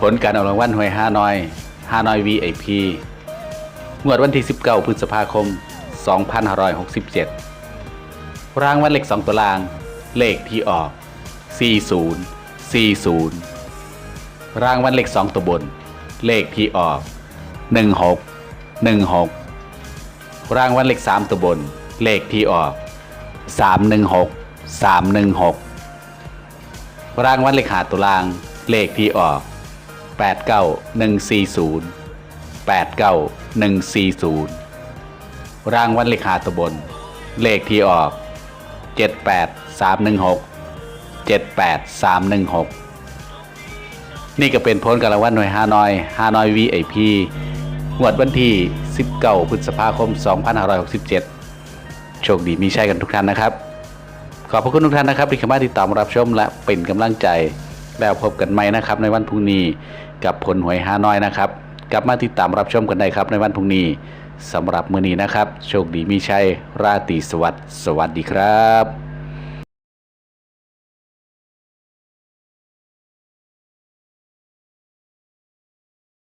ผลการออกรางวัลหวยฮานอยฮานอย VIP งวดวันที่ 19 พฤษภาคม 2567 รางวัลเลข2ตัวล่าง เลขที่ออก 40 40 รางวัลเลข2ตัวบน เลขที่ออก 16 16 รางวัลเลข3ตัวบน เลขที่ออก 316 316 รางวัลเลขหาตัวล่าง เลขที่ออก 89140 89140 รางวัลเลขาตบน เลขที่ออก 78316 78316 นี่ก็เป็นพ้นการรางวัลหน่วยฮานอยฮานอย VIP งวดวันที่ 19 พฤษภาคม 2567 โชคดีมีใช่กันทุกท่านนะครับ ขอบพระคุณทุกท่านนะครับที่เข้ามาติดตามรับชมและเป็นกำลังใจ แล้วพบกันใหม่นะครับ ในวันพรุ่งนี้กับผลหวยฮานอยนะครับ กลับมาติดตามรับชมกันได้ครับในวันพรุ่งนี้สำหรับมื้อนี้นะครับ โชคดีมีชัยราตรีสวัสดิ์สวัสดีครับ